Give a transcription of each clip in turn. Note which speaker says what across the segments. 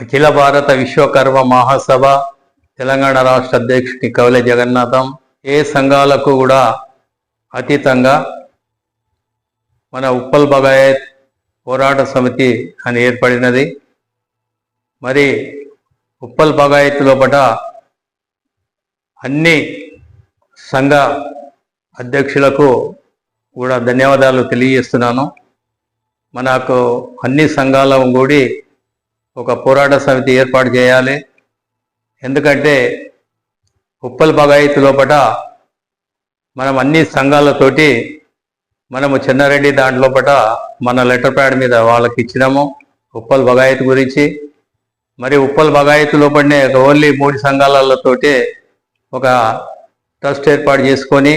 Speaker 1: అఖిల భారత విశ్వకర్మ మహాసభ తెలంగాణ రాష్ట్ర అధ్యక్షుడి కవలె జగన్నాథం ఏ సంఘాలకు కూడా అతీతంగా మన ఉప్పల్ బగాయత్ పోరాట సమితి అని ఏర్పడినది. మరి ఉప్పల్ బగాయత్ లోపల అన్ని సంఘ అధ్యక్షులకు కూడా ధన్యవాదాలు తెలియజేస్తున్నాను. మనకు అన్ని సంఘాల కూడి ఒక పోరాట సమితి ఏర్పాటు చేయాలి. ఎందుకంటే ఉప్పల్ బగాయత్ లోపల మనం అన్ని సంఘాలతోటి మనము చెన్నారెడ్డి దాంట్లోపట మన లెటర్ ప్యాడ్ మీద వాళ్ళకి ఇచ్చినాము ఉప్పల్ బగాయత్ గురించి. మరి ఉప్పల్ బగాయత్ లోపలనే ఓన్లీ మూడు సంఘాలతోటి ఒక ట్రస్ట్ ఏర్పాటు చేసుకొని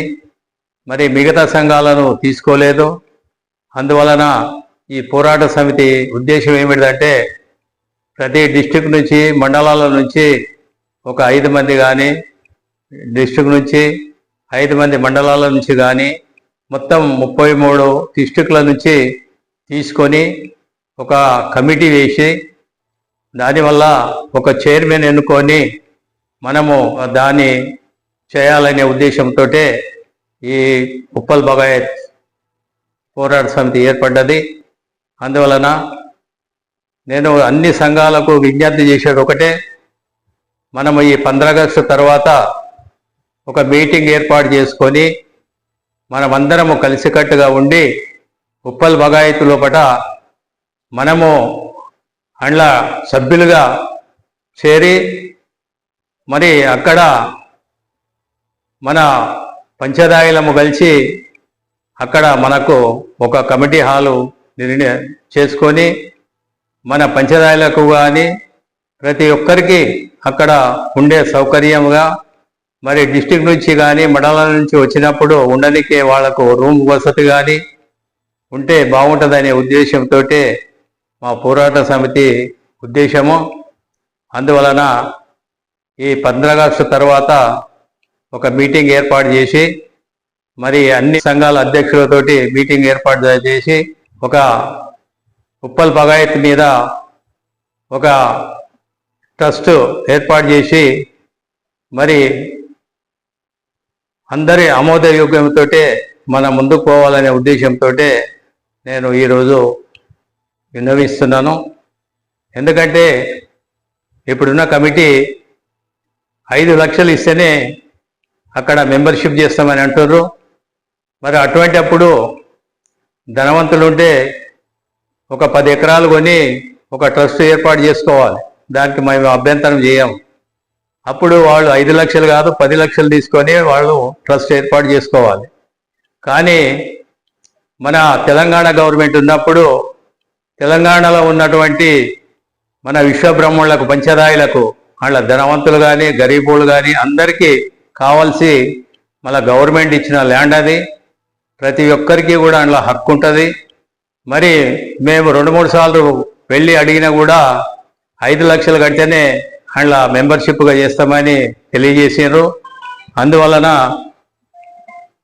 Speaker 1: మరి మిగతా సంఘాలను తీసుకోలేదు. అందువలన ఈ పోరాట సమితి ఉద్దేశం ఏమిటంటే ప్రతి డిస్టిక్ నుంచి మండలాల నుంచి ఒక ఐదు మంది కానీ డిస్టిక్ నుంచి ఐదు మంది మండలాల నుంచి కానీ మొత్తం ముప్పై మూడు డిస్టిక్ల నుంచి తీసుకొని ఒక కమిటీ వేసి దానివల్ల ఒక చైర్మన్ ఎన్నుకొని మనము దాన్ని చేయాలనే ఉద్దేశంతో ఈ ఉప్పల్ బగాయత్ పోరాట సమితి ఏర్పడ్డది. అందువలన నేను అన్ని సంఘాలకు విజ్ఞప్తి చేసేది ఒకటే. మనము ఈ పంద్రాగస్టు తర్వాత ఒక మీటింగ్ ఏర్పాటు చేసుకొని మనమందరము కలిసికట్టుగా ఉండి ఉప్పల్ బగాయతు లోపట మనము అండ్ల సభ్యులుగా చేరి మరి అక్కడ మన పంచదాయలము కలిసి అక్కడ మనకు ఒక కమిటీ హాలు నిర్ణయం చేసుకొని మన పంచదాయలకు కానీ ప్రతి ఒక్కరికి అక్కడ ఉండే సౌకర్యంగా మరి డిస్టిక్ నుంచి కానీ మండలాల నుంచి వచ్చినప్పుడు ఉండడానికి వాళ్ళకు రూమ్ వసతి కానీ ఉంటే బాగుంటుందనే ఉద్దేశంతో మా పోరాట సమితి ఉద్దేశము. అందువలన ఈ పంద్రాగస్టు తర్వాత ఒక మీటింగ్ ఏర్పాటు చేసి మరి అన్ని సంఘాల అధ్యక్షులతోటి మీటింగ్ ఏర్పాటు చేసి ఒక ఉప్పల్ బగాయత్ మీద ఒక ట్రస్ట్ ఏర్పాటు చేసి మరి అందరి ఆమోదయోగ్యంతో మన ముందుకు పోవాలనే ఉద్దేశంతో నేను ఈరోజు విన్నవిస్తున్నాను. ఎందుకంటే ఇప్పుడున్న కమిటీ ఐదు లక్షలు ఇస్తేనే అక్కడ మెంబర్షిప్ చేస్తామని అంటున్నారు మరి అటువంటి అప్పుడు ధనవంతులుంటే ఒక పది ఎకరాలు కొని ఒక ట్రస్ట్ ఏర్పాటు చేసుకోవాలి. దానికి మేము అభ్యంతరం చేయము అప్పుడు వాళ్ళు ఐదు లక్షలు కాదు పది లక్షలు తీసుకొని వాళ్ళు ట్రస్ట్ ఏర్పాటు చేసుకోవాలి. కానీ మన తెలంగాణ గవర్నమెంట్ ఉన్నప్పుడు తెలంగాణలో ఉన్నటువంటి మన విశ్వబ్రహ్మణులకు పంచదాయులకు వాళ్ళ ధనవంతులు కానీ గరీబులు కానీ అందరికీ కావాల్సి మన గవర్నమెంట్ ఇచ్చిన ల్యాండ్ అది. ప్రతి ఒక్కరికి కూడా అందులో హక్కు ఉంటుంది. మరి మేము రెండు మూడు సార్లు వెళ్ళి అడిగినా కూడా ఐదు లక్షలు కడితేనే అందులో మెంబర్షిప్గా చేస్తామని తెలియజేసారు అందువలన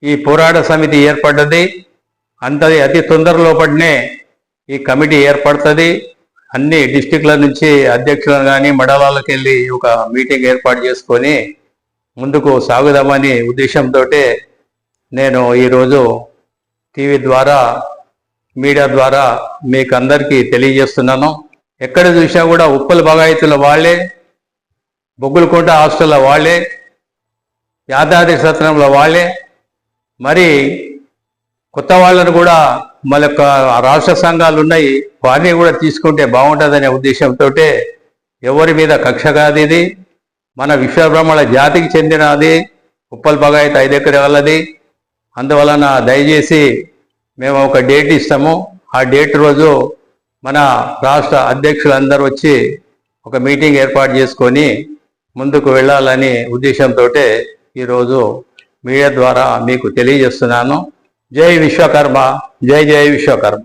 Speaker 1: ఈ పోరాట సమితి ఏర్పడ్డది. అంత అతి తొందర లోపలనే ఈ కమిటీ ఏర్పడుతుంది. అన్ని డిస్టిక్ల నుంచి అధ్యక్షులను కానీ మండలాలకు వెళ్ళి ఒక మీటింగ్ ఏర్పాటు చేసుకొని ముందుకు సాగుదామని ఉద్దేశంతో నేను ఈరోజు టీవీ ద్వారా మీడియా ద్వారా మీకు అందరికీ తెలియజేస్తున్నాను. ఎక్కడ చూసినా కూడా ఉప్పల బగాయతుల వాళ్ళే బొగ్గులకుంట హాస్టల్లో వాళ్ళే యాదాద్రి సత్రంలో వాళ్ళే. మరి కొత్త వాళ్ళను కూడా మన యొక్క రాష్ట్ర సంఘాలు ఉన్నాయి వారిని కూడా తీసుకుంటే బాగుంటుందనే ఉద్దేశంతో ఎవరి మీద కక్ష కాదు ఇది. మన విశ్వబ్రహ్మణ జాతికి చెందినది ఉప్పల్ బగాయత్ ఐదు ఎకరాలది అందువలన దయచేసి మేము ఒక డేట్ ఇస్తాము. ఆ డేట్ రోజు మన రాష్ట్ర అధ్యక్షులందరూ వచ్చి ఒక మీటింగ్ ఏర్పాటు చేసుకొని ముందుకు వెళ్ళాలని ఉద్దేశంతో ఈరోజు మీడియా ద్వారా మీకు తెలియజేస్తున్నాను. జై విశ్వకర్మ. జై జై విశ్వకర్మ.